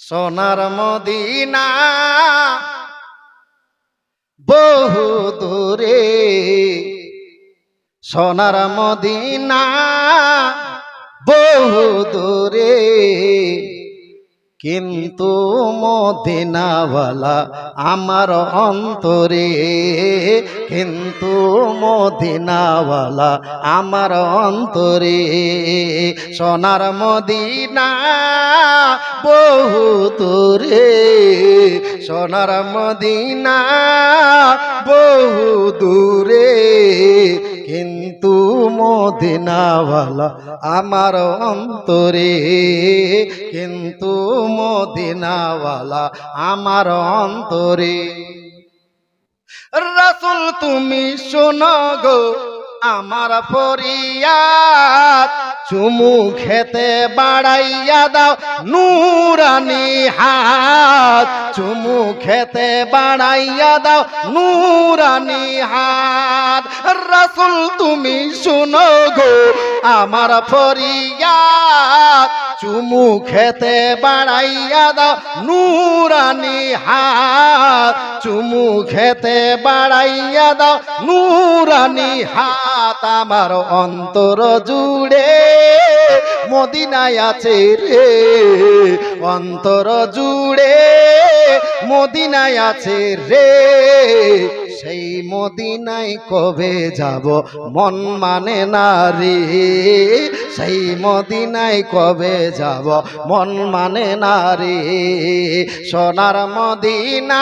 সোনার মদিনা বহু দূরে সোনার মদিনা বহু দূরে কিন্তু মদিনাওয়ালা আমার অন্তরে কিন্তু মদিনাওয়ালা আমার অন্তরে সোনার মদিনা বহু দূরে সোনার মদিনা বহু দূরে কিন্তু মদিনাওয়ালা আমার অন্তরে কিন্তু মদিনাওয়ালা আমার অন্তরে। রাসুল তুমি শোনা গো আমার ফরিয়াদ, চুমু খেতে বাড়াইয়া দাও নুরানি হাত। চুমু খেতে বাড়াইয়া দাও নুরানি হাত। রাসুল তুমি শুনো গো, আমার ফরিয়াদ চুমু খেতে বাড়াইয়া দাও, নুরানি হাত। চুমু খেতে বাড়াইয়া দাও, নুরানি হাত। আমার অন্তর জুড়ে মদিনায় আছে রে। অন্তর জুড়ে মদিনায় আছে রে। সেই মদিনায় কবে যাব মন মানে না রে। সেই মদিনায় কবে যাব। মন মানে না রে সোনার মদিনা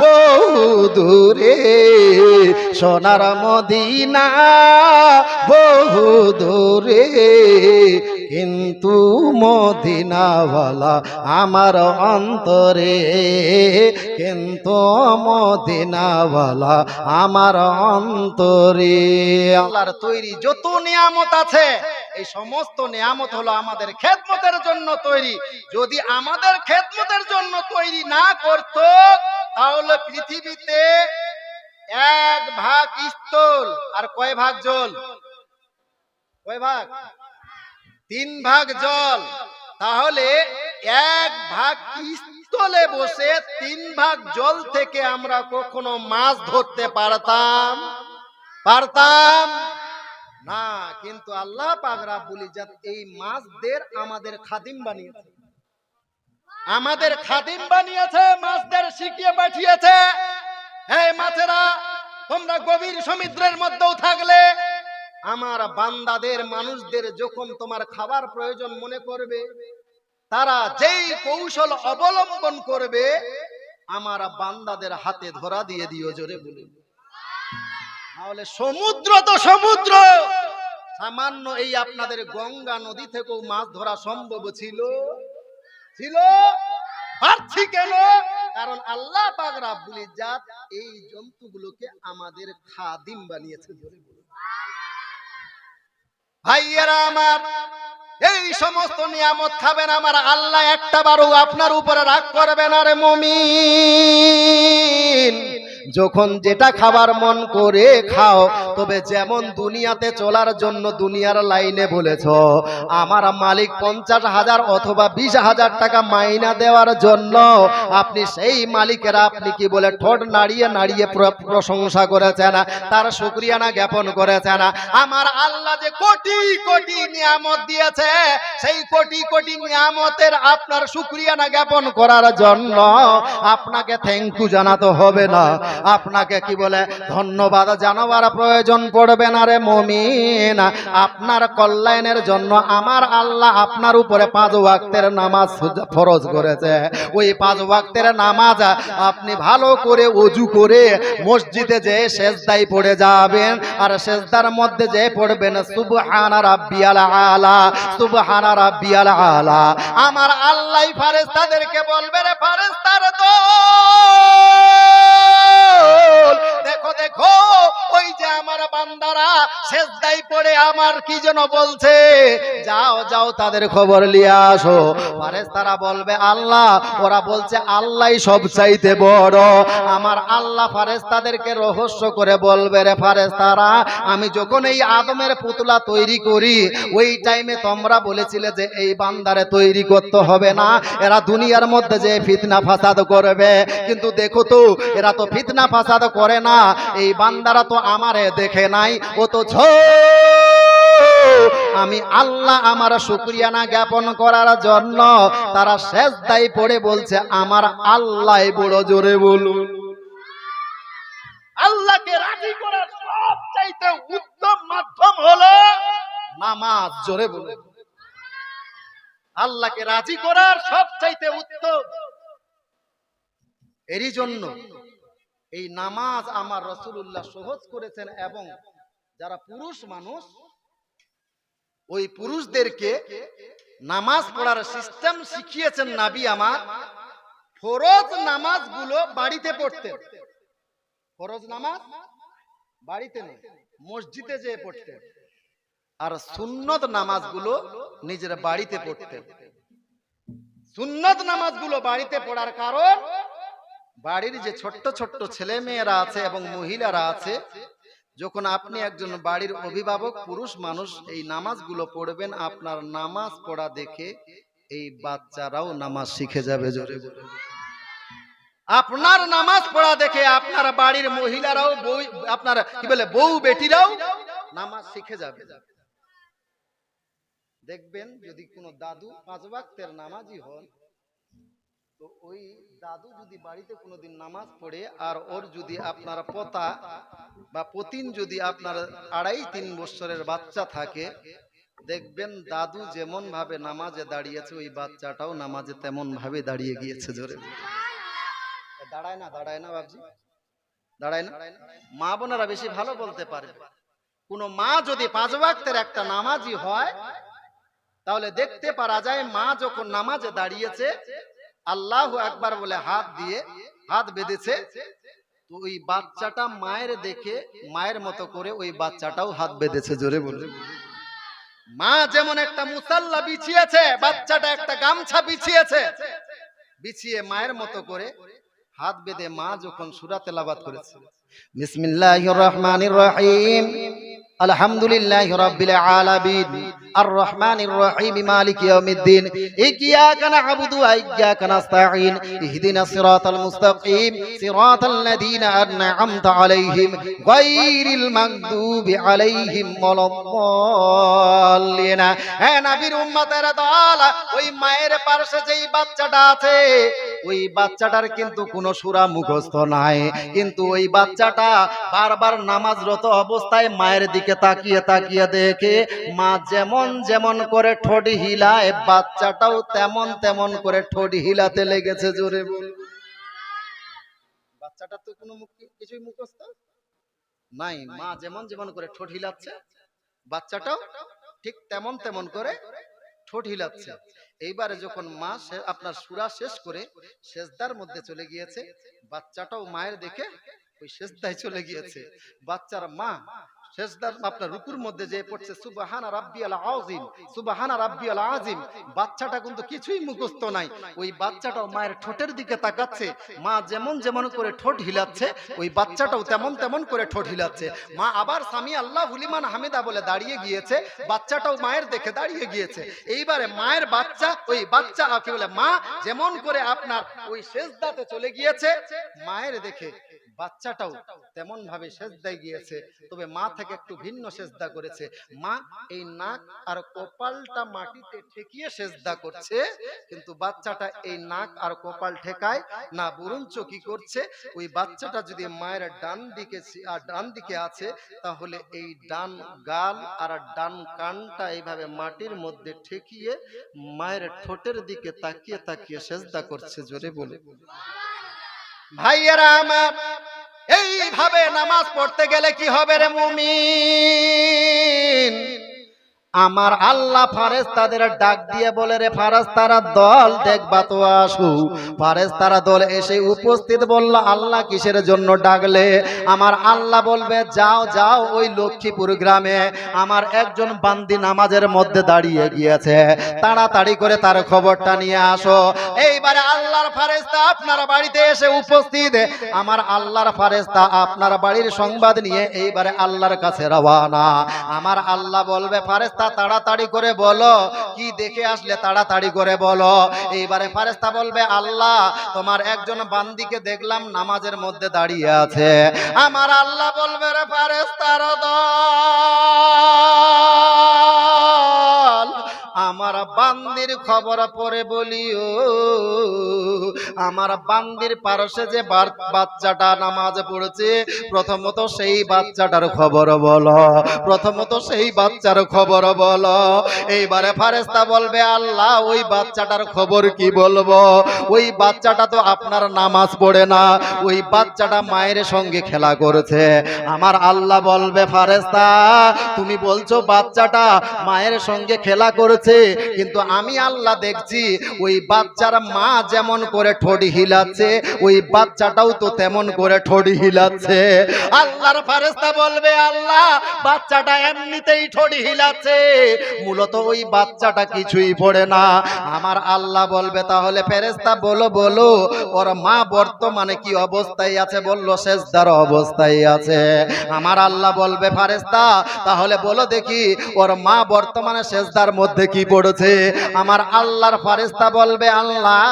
বহু দূরে। সোনার মদিনা বহু দূরে। কিন্তু মদিনাওয়ালা আমার অন্তরে। কিন্তু মদিনাওয়ালা আমার অন্তরে। আল্লাহর তৈরি যত নিয়ামত আছে, এই সমস্ত নিয়ামত হলো আমাদের খেদমতের জন্য তৈরি। যদি আমাদের খেদমতের জন্য তৈরি না করত, তাহলে পৃথিবীতে এক ভাগ স্থল আর কয় ভাগ জল? কয় ভাগ? তিন ভাগ জল। তাহলে এক ভাগ স্থলে বসে তিন ভাগ জল থেকে আমরা কখনো মাছ ধরতে পারতাম? পারতাম? না, কিন্তু আল্লাহ পাগরা বলি যা এই মাছদের আমাদের খাদিম বানিয়েছে। আমাদের খাদিম বানিয়েছে, মাছদের শিখিয়ে পাঠিয়েছে। হ্যাঁ মাছেরা, তোমরা গভীর সমুদ্রের মধ্যেও থাকলে, আমার বান্দাদের মানুষদের যখন তোমার খাবার প্রয়োজন মনে করবে, তারা যেই কৌশল অবলম্বন করবে, আমার বান্দাদের হাতে ধরা দিয়ে দিও জোরে বলে তাহলে সমুদ্র তো সমুদ্র। সামান্য এই আপনাদের গঙ্গা নদী থেকেও মাছ ধরা সম্ভব ছিল? ছিল? পারছি কেন? কারণ আল্লাহ পাক রাব্বুল ইজ্জাত এই জন্তুগুলোকে আমাদের খাদিম বানিয়েছে। ভাইয়েরা আমার, এই সমস্ত নিয়ামত খাবেন আমার আল্লাহ একটা বারও আপনার উপরে রাগ করবেন আরে মমিন। যখন যেটা খাবার মন করে খাও, তবে যেমন দুনিয়াতে চলার জন্য দুনিয়ার লাইনে বলেছ, আমার মালিক পঞ্চাশ হাজার অথবা বিশ হাজার টাকা মাইনা দেওয়ার জন্য আপনি সেই মালিকেরা আপনি কি বলে ঠোঁট নাড়িয়ে নাড়িয়ে প্র- প্রশংসা করেছেন, তার শুক্রিয়ানা জ্ঞাপন করেছেন। আমার আল্লাহ যে কোটি কোটি নিয়ামত দিয়েছে, সেই কোটি কোটি নিয়ামতের আপনার শুক্রিয়ানা জ্ঞাপন করার জন্য আপনাকে থ্যাংক ইউ জানাতে হবে না। আপনাকে কি বলে ধন্যবাদ জানাবার প্রয়োজন পড়বে না রে মমিন। আপনার কল্যাণের জন্য আমার আল্লাহ আপনার উপরে পাঁচ ওয়াক্তের নামাজ ফরজ করেছে। ওই পাঁচ ওয়াক্তের নামাজ আপনি ভালো করে অজু করে মসজিদে যে শেষদাই পড়ে যাবেন, আর শেষদার মধ্যে যে পড়বেন, সুবহানা রাব্বিয়াল আলা, সুবহানা রাব্বিয়াল আলা। আমার আল্লাহ ফারেস্তাদেরকে বলবে রে ফারেস্তার দল দেখো দেখো ওই যে আমার বান্দারা শেষদাই পড়ে আমার কি যেন বলছে? যাও যাও তাদের খবর নিয়ে আসো। তারা বলবে, আল্লাহ। ওরা বলছে, আল্লাহ সব চাইতে বড়। আমার আল্লাহ ফারেস্তাদেরকে রহস্য করে বলবে, রে ফারেস্তারা আমি যখন এই আদমের পুতলা তৈরি করি, ওই টাইমে তোমরা বলেছিলে যে এই বান্দারে তৈরি করতে হবে না। এরা দুনিয়ার মধ্যে যে ফিতনা ফাসাদ করবে। কিন্তু দেখো তো, এরা তো ফিতনা ফাসাদ করে না। এই বান্দারা তো আমারে দেখে নাই, ও তো ঝো। আমি আল্লাহ আমার শুক্রিয়া না জ্ঞাপন করার জন্য তারা শেষ দায়ী পড়ে বলছে, আমার আল্লাহ বড় জোরে বলুন আল্লাহকে রাজি করার সবচাইতে উত্তম মাধ্যম হলো নামাজ, জোরে বলুন আল্লাহকে রাজি করার সবচাইতে উত্তম। এরই জন্য এই নামাজ আমার রসুল্লাহ সহজ করেছেন এবং যারা পুরুষ মানুষ, ওই পুরুষদেরকে নামাজ পড়ার সিস্টেম শিখিয়েছেন নাবি আমার, ফরজ নামাজগুলো বাড়িতে পড়তে। ফরজ নামাজ বাড়িতে নেই মসজিদে যেয়ে পড়তেন আর সুন্নত নামাজগুলো নিজের বাড়িতে পড়তেন সুন্নত নামাজগুলো বাড়িতে পড়ার কারণ বাড়ির যে ছোট্ট ছোট্ট ছেলে মেয়েরা আছে এবং মহিলারা আছে, যখন আপনি একজন বাড়ির অভিভাবক, পুরুষ মানুষ, এই নামাজগুলো পড়বেন, আপনার নামাজ পড়া দেখে এই বাচ্চারাও নামাজ শিখে যাবে জোরে আপনার নামাজ পড়া দেখে আপনার বাড়ির মহিলারাও, বউ, আপনার কি বলে, বউ বেটিরাও নামাজ শিখে যাবে। দেখবেন যদি কোনো দাদু পাঁচ ওয়াক্তের নামাজি হন তো ওই দাদু যদি বাড়িতে কোনোদিন নামাজ পড়ে আর ওর যদি আপনার পোতা বা পতিন যদি আপনার আড়াই তিন বছরের বাচ্চা থাকে, দেখবেন দাদু যেমন ভাবে নামাজে দাঁড়িয়েছে, ওই বাচ্চাটাও নামাজে তেমন ভাবে দাঁড়িয়ে গিয়েছে জোরে দাঁড়ায় না দাঁড়ায় না বাবজি দাঁড়ায় না। মা বোনেরা বেশি ভালো বলতে পারে। কোন মা যদি পাঁচ ওয়াক্তের একটা নামাজি হয়, তাহলে দেখতে পারা যায় মা যখন নামাজে দাঁড়িয়েছে আল্লাহ একবার বলে হাত দিয়ে হাত বেঁধেছে। তো ওই বাচ্চাটা মায়ের দেখে মায়ের মতো করে ওই বাচ্চাটাও হাত বেঁধেছে, জোরে বলে মা যেমন একটা মুসাল্লা বিছিয়েছে, বাচ্চাটা একটা গামছা বিছিয়েছে। বিছিয়ে মায়ের মতো করে হাত বেঁধে মা যখন সুরা তেলাবাত করেছে, বিসমিল্লাহির রহমানির রহিম, আলহামদুলিল্লাহি রাব্বিল আলামিন। আর রহমানির রহিম মালিক ইয়াউমিদ্দিন। না'বুদু ওয়া ইয়্যাকা নাস্তাঈন। সিরাতাল মুস্তাকিম। সিরাতাল লাযীনা আন'আমতা আলাইহিম গায়রিল মাগদুবি আলাইহিম হে নবীর উম্মতের দল, ওই মায়ের পাশে যেই বাচ্চাটা আছে, ওই বাচ্চাটার কিন্তু কোনো সূরা মুখস্থ নাই। কিন্তু ওই বাচ্চাটা বারবার নামাজরত অবস্থায় মায়ের দিকে তাকিয়ে তাকিয়ে দেখে, মা যেমন যেমন যেমন করে ঠোঁট হিলায়, বাচ্চাটাও তেমন তেমন করে ঠোঁট হিলাতে লেগেছে জোরে বল। বাচ্চাটার তো কোনো কিছুই মুখস্থ? নাই, মা যেমন যেমন করে ঠোঁট হিলাচ্ছে, বাচ্চাটাও ঠিক তেমন তেমন করে ঠোঁট হিলাচ্ছে। এইবারে যখন মা আপনার সুরা শেষ করে শেষদার মধ্যে চলে গিয়েছে, বাচ্চাটাও মায়ের দেখে ওই শেষদায় চলে গিয়েছে। বাচ্চার মা কিছুই নাই। ওই মায়ের ঠোঁটের দিকে তাকাচ্ছে। মা যেমন যেমন করে ঠোঁট হিলাচ্ছে তেমন তেমন করে ঠোঁট হিলাচ্ছে। মা আবার আল্লাহ হামিদা বলে দাঁড়িয়ে গিয়েছে, বাচ্চাটাও মায়ের দেখে দাঁড়িয়ে গিয়েছে। এইবারে মায়ের বাচ্চা, ওই বাচ্চা বলে মা যেমন করে আপনার ওই শেষদাতে চলে গিয়েছে, মায়ের দেখে বাচ্চাটাও তেমন ভাবে সেজদায় গিয়েছে। তবে মা থেকে একটু ভিন্ন সেজদা করেছে। মা এই নাক আর কপালটা মাটিতে ঠেকিয়ে সেজদা করছে। কিন্তু বাচ্চাটা এই নাক আর কপাল ঠেকায় না বরঞ্চ কি করছে? ওই বাচ্চাটা যদি মায়ের ডান দিকে আর ডান দিকে আছে তাহলে এই ডান গাল আর ডান কানটা এইভাবে মাটির মধ্যে ঠেকিয়ে মায়ের ঠোঁটের দিকে তাকিয়ে তাকিয়ে সেজদা করছে জোরে বলে ভাইয়েরা আমার এইভাবে নামাজ পড়তে গেলে কি হবে রে মুমিন? আমার আল্লাহ ফারেস তাদের ডাক দিয়ে বলে রে ফারেস তারা দল দেখবা তো আসু। ফারেস তারা দল এসে উপস্থিত বলল, আল্লাহ কিসের জন্য ডাকলে? আমার আল্লাহ বলবে, যাও যাও ওই লক্ষ্মীপুর গ্রামে। আমার একজন বান্দি নামাজের মধ্যে দাঁড়িয়ে গিয়েছে। তাড়াতাড়ি করে তার খবরটা নিয়ে আসো। এইবারে আল্লাহর ফারেস্তা আপনার বাড়িতে এসে উপস্থিত। আমার আল্লাহর ফারেস্তা আপনার বাড়ির সংবাদ নিয়ে এইবারে আল্লাহর কাছে রওয়ানা আমার আল্লাহ বলবে ফারেস্তা তাড়াতাড়ি করে বলো। কি দেখে আসলে তাড়াতাড়ি করে বলো? এইবারে ফারেস্তা বলবে, আল্লাহ, তোমার একজন বান্দিকে দেখলাম নামাজের মধ্যে দাঁড়িয়ে আছে। আমার আল্লাহ বলবে, রে ফারেস্তার দল! আমার বান্দির খবর পরে বলিও, আমার বান্দির পারসে যে বাচ্চাটা নামাজ পড়েছে, প্রথমত সেই বাচ্চাটার খবর বলো, প্রথমত সেই বাচ্চার খবর বলো। এইবারে ফারেস্তা বলবে, আল্লাহ, ওই বাচ্চাটার খবর কি বলব? ওই বাচ্চাটা তো আপনার নামাজ পড়ে না, ওই বাচ্চাটা মায়ের সঙ্গে খেলা করেছে। আমার আল্লাহ বলবে ফারেস্তা তুমি বলছো বাচ্চাটা মায়ের সঙ্গে খেলা করেছে কিন্তু আমি আল্লাহ দেখছি, ওই বাচ্চার মা যেমন করে ঠোঁটি হিলাচ্ছে, ওই বাচ্চাটাও তো তেমন করে ঠোঁটি হিলাচ্ছে। আল্লাহর ফারেস্তা বলবে, আল্লাহ, বাচ্চাটা এমনিতেই ঠোঁটি হিলাচ্ছে। মূলত ওই বাচ্চাটা কিছুই পড়ে না। আমার আল্লাহ বলবে, তাহলে ফেরেস্তা বলো বলো, ওর মা বর্তমানে কি অবস্থায় আছে? বলল, শেষদার অবস্থায় আছে। আমার আল্লাহ বলবে ফারেস্তা তাহলে বলো দেখি, ওর মা বর্তমানে শেষদার মধ্যে কি পড়েছে? আমার আল্লাহর ফারেস্তা বলবে, আল্লাহ,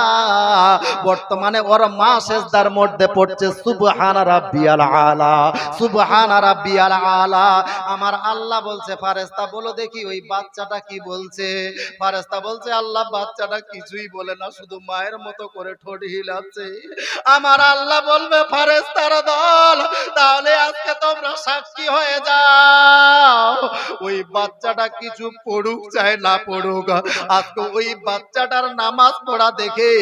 বর্তমানে ওর মা শেষদার মধ্যে পড়ছে, সুবহান রাব্বিয়াল আলা, সুবহান রাব্বিয়াল আলা। আমার আল্লাহ বলছে ফারেস্তা বলো দেখি ওই বাচ্চাটা কি বলছে? ফারেস্তা বলছে, আল্লাহ, বাচ্চাটা কিছুই বলে না, শুধু মায়ের মতো করে ঠোঁট হিলাচ্ছে। আমার আল্লাহ বলবে ফারেস্তার দল, তাহলে আজকে তোমরা সাক্ষী হয়ে যাও। ওই বাচ্চাটা কিছু পড়ুক চাই না পড়ুক আজকে ওই বাচ্চাটার নামাজ পড়া দেখে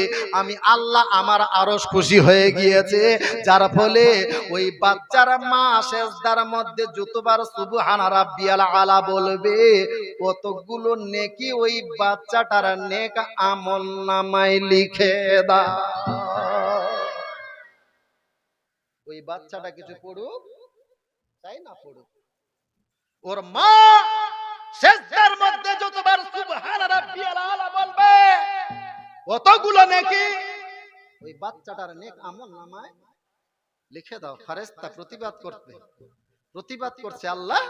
আমি আল্লাহ আমার আরও খুশি হয়ে গিয়েছে। যার ফলে ওই বাচ্চার মা শেষদার মধ্যে যতবার সুবহান রাব্বিয়াল আলা বলবে, কতগুলো নেকি ওই বাচ্চাটার নেক আমল নামায় লিখে দা ওই বাচ্চাটা কিছু পড়ুক তাই না পড়ুক। ওর মা শেষদার মধ্যে যতবার সুবহান রাব্বিয়াল আলা বলবে, কতগুলো নেকি? ওই বাচ্চাটার নেক আমল নামায় লিখে দাও ফারেস্তা প্রতিবাদ করতে। প্রতিবাদ করছে আল্লাহ,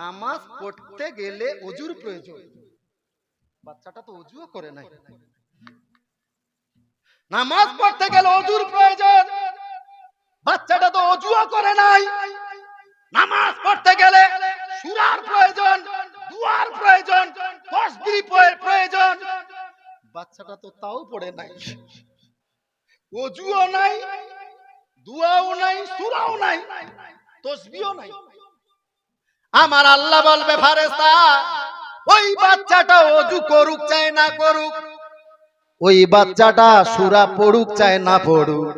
নামাজ পড়তে গেলে অজুর প্রয়োজন। বাচ্চাটা তো অজুও করে নাই। নামাজ পড়তে গেলে অজুর প্রয়োজন। বাচ্চাটা তো অজুও করে নাই। নামাজ পড়তে গেলে সুরার প্রয়োজন। দুয়ার প্রয়োজন তসবিহ প্রয়োজন। বাচ্চাটা তো তাও পড়ে নাই। অজুও নাই, দুয়াও নাই, সুরাও নাই তসবিও নাই। আমার আল্লাহ বলবে ফারেস্তা ওই বাচ্চাটা অজু করুক, চায় না করুক। ওই বাচ্চাটা সুরা পড়ুক, চায় না পড়ুক।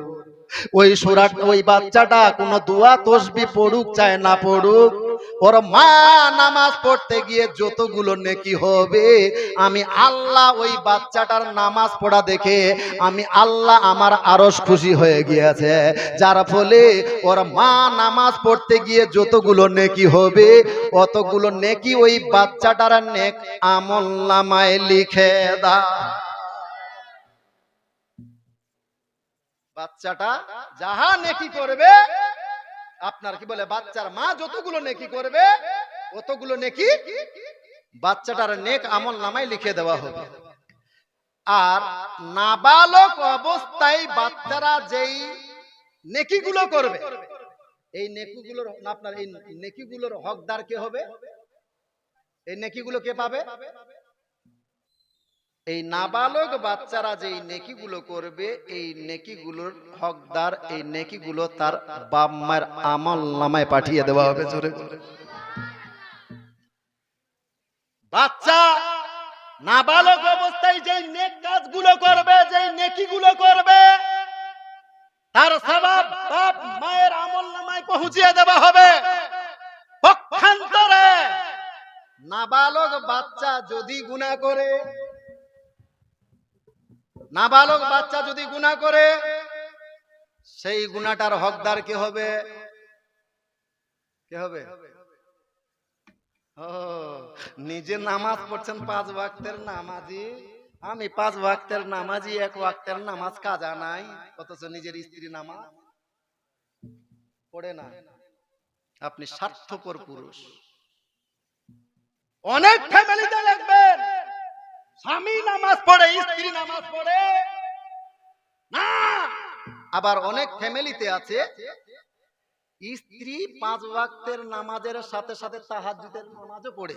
ওই সুরা, ওই বাচ্চাটা কোনো দোয়া, তসবি পড়ুক, চায় না পড়ুক। ওর মা নামাজ পড়তে গিয়ে যতগুলো নেকি হবে, আমি আল্লাহ ওই বাচ্চাটার নামাজ পড়া দেখে আমি আল্লাহ আমার আরস খুশি হয়ে গিয়েছে। যার ফলে ওর মা নামাজ পড়তে গিয়ে যতগুলো নেকি হবে, অতগুলো নেকি ওই বাচ্চাটার নেক আমল নামায় লিখে দা। বাচ্চাটা যাহা নেকি করবে আপনার কি বলে, বাচ্চার মা যতগুলো নেকি করবে, অতগুলো নেকি বাচ্চাটার নেক আমল নামায় লিখে দেওয়া হবে। আর নাবালক অবস্থায় বাচ্চারা যেই নেকিগুলো করবে, এই নেকিগুলোর, আপনার এই নেকিগুলোর হকদার কে হবে? এই নেকিগুলো কে পাবে? এই নাবালক বাচ্চারা যেই নেকিগুলো করবে, এই নেকিগুলোর হকদার, এই নেকিগুলো তার বাপ মায়ের আমল নামায় পাঠিয়ে দেওয়া হবে জোরে বাচ্চা নাবালক অবস্থায় যেই নেক কাজগুলো করবে, যেই নেকিগুলো করবে, তার স্বভাব বাপ মায়ের আমল নামায় পৌঁছিয়ে দেওয়া হবে। পক্ষান্তরে নাবালক বাচ্চা যদি গুণা করে নাবালক বাচ্চা যদি গুনাহ করে, সেই গুনাহটার হকদার কে হবে? কে হবে? নিজে নামাজ পড়ছেন পাঁচ ওয়াক্তের নামাজি? আমি পাঁচ ওয়াক্তের নামাজি, এক ওয়াক্তের নামাজ কাজা নাই, অথচ নিজের স্ত্রী নামাজ পড়ে না। আপনি স্বার্থপর পুরুষ। অনেক ফ্যামিলিতে দেখবেন স্বামী নামাজ পড়ে স্ত্রী নামাজ পড়ে। না! আবার অনেক ফ্যামিলিতে আছে স্ত্রী পাঁচ ওয়াক্তের নামাজের সাথে সাথে তাহাজ্জুদের নামাজও পড়ে।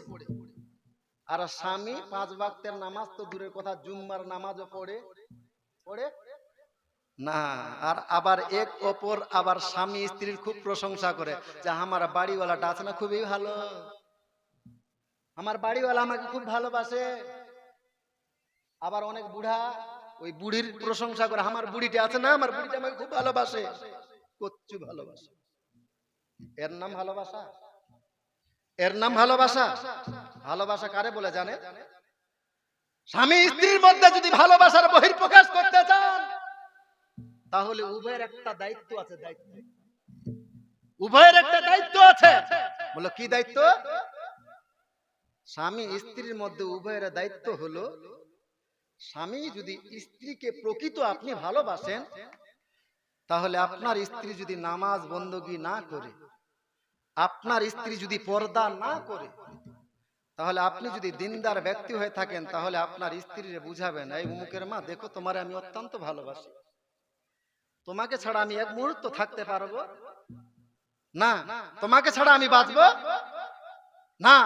আর স্বামী পাঁচ ওয়াক্তের নামাজ তো দূরের কথা জুম্মার নামাজও পড়ে পড়ে। না আর আবার এক অপর আবার স্বামী স্ত্রীর খুব প্রশংসা করে যে আমার বাড়িওয়ালাটা আছে না খুবই ভালো। আমার বাড়িওয়ালা আমাকে খুব ভালোবাসে। আবার অনেক বুড়া ওই বুড়ির প্রশংসা করে, আমার বুড়িটা আছে না? আমার বুড়িটা আমাকে খুব ভালোবাসে। কচ্ছু ভালোবাসে। এর নাম ভালোবাসা? এর নাম ভালোবাসা? ভালোবাসা কারে বলে জানে? স্বামী স্ত্রীর মধ্যে যদি ভালোবাসার বহির্প্রকাশ করতে চান, তাহলে উভয়ের একটা দায়িত্ব আছে, দায়িত্ব। উভয়ের একটা দায়িত্ব আছে। বলো, কি দায়িত্ব? স্বামী স্ত্রীর মধ্যে উভয়ের দায়িত্ব হলো স্বামী যদি স্ত্রীকে প্রকৃত আপনি ভালোবাসেন তাহলে আপনার স্ত্রী যদি নামাজ বন্দগি না করে আপনার স্ত্রী যদি পর্দা না করে তাহলে আপনি যদি দিনদার ব্যক্তি হয়ে থাকেন তাহলে আপনার স্ত্রীরে বুঝাবেন এই উমুকের মা দেখো তোমারে আমি অত্যন্ত ভালোবাসি। তোমাকে ছাড়া আমি এক মুহূর্ত থাকতে পারব? না তোমাকে ছাড়া আমি বাঁচবো? না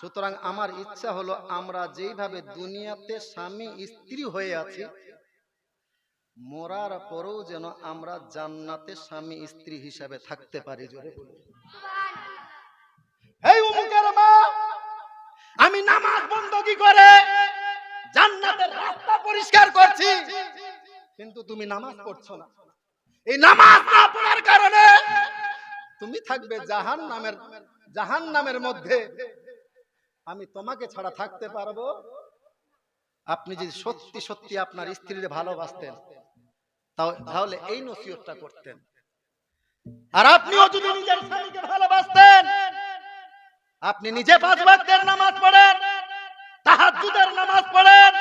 সুতরাং আমার ইচ্ছা হলো আমরা যেইভাবে দুনিয়াতে স্বামী, স্ত্রী হয়ে আছি, মরার পরেও যেন আমরা জান্নাতে স্বামী, স্ত্রী হিসাবে থাকতে পারি, জোরে আমি নামাজ বন্ধকি করে? জান্নাতের রাস্তা পরিষ্কার করছি। কিন্তু তুমি নামাজ পড়ছো না। এই নামাজ না পড়ার কারণে তুমি থাকবে জাহান নামের জাহান নামের মধ্যে। আমি তোমাকে ছাড়া থাকতে পারব। আপনি যদি সত্যি সত্যি আপনার স্ত্রীর ভালোবাসতেন তাহলে এই নসিহতটা করতেন। আর আপনিও যদি নিজের স্বামীকে ভালোবাসতেন আপনি নিজে পাঁচ ওয়াক্তের নামাজ পড়েন তাহাজ্জুদের নামাজ পড়েন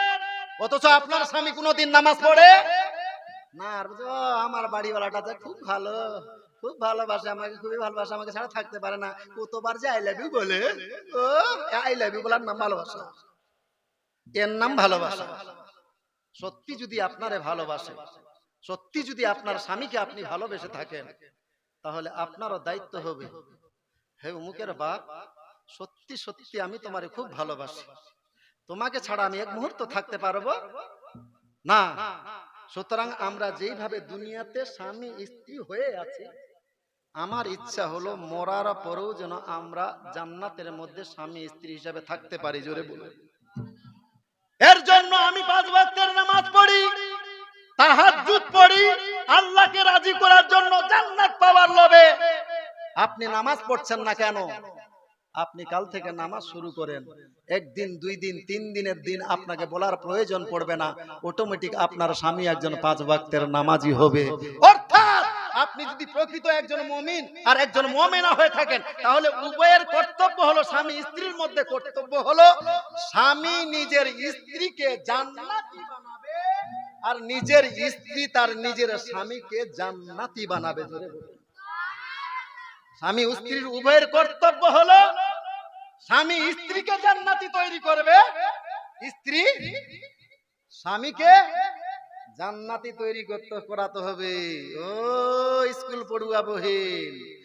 অথচ আপনার স্বামী কোনোদিন নামাজ পড়ে? না আর বুঝো, আমার বাড়িওয়ালাটা খুব ভালো। খুব ভালোবাসে আমাকে, খুবই ভালোবাসে, আমাকে ছাড়া থাকতে পারে না। কতবার যে আই লাভ ইউ বলে, ও আই লাভ ইউ বলার নাম ভালোবাসা। এর নাম ভালোবাসা। সত্যি যদি আপনারে ভালোবাসে, সত্যি যদি আপনার স্বামীকে আপনি ভালোবেসে থাকেন, তাহলে আপনারও দায়িত্ব হবে, হে উমুকের বাপ, সত্যি সত্যি আমি তোমারে খুব ভালোবাসি। তোমাকে ছাড়া আমি এক মুহূর্ত থাকতে পারব? না। সুতরাং আমরা যেইভাবে দুনিয়াতে স্বামী, স্ত্রী হয়ে আছি আমার ইচ্ছা হলো মরার পরেও যেন আমরা জান্নাতের মধ্যে স্বামী স্ত্রী হিসাবে থাকতে পারি, জোরে বলে এর জন্য আমি পাঁচ ওয়াক্তের নামাজ পড়ি আপনি নামাজ পড়ছেন না কেন? আপনি কাল থেকে নামাজ শুরু করেন। একদিন, দুই দিন, তিন দিনের দিন আপনাকে বলার প্রয়োজন পড়বে না। অটোমেটিক আপনার স্বামী একজন পাঁচ ওয়াক্তের নামাজি হবে। আপনি যদি প্রকৃত একজন মমিন আর একজন মমিনা হয়ে থাকেন, তাহলে উভয়ের কর্তব্য হলো স্বামী স্ত্রীর মধ্যে কর্তব্য হলো স্বামী নিজের স্ত্রীকে জান্নাতি আর নিজের স্ত্রী তার নিজের স্বামীকে জান্নাতি বানাবে স্বামী স্ত্রীর উভয়ের কর্তব্য হলো স্বামী স্ত্রীকে জান্নাতি তৈরি করবে, স্ত্রী স্বামীকে জান্নাতি তৈরি করতে করাতে হবে। ও স্কুল পড়ুয়া বহিন।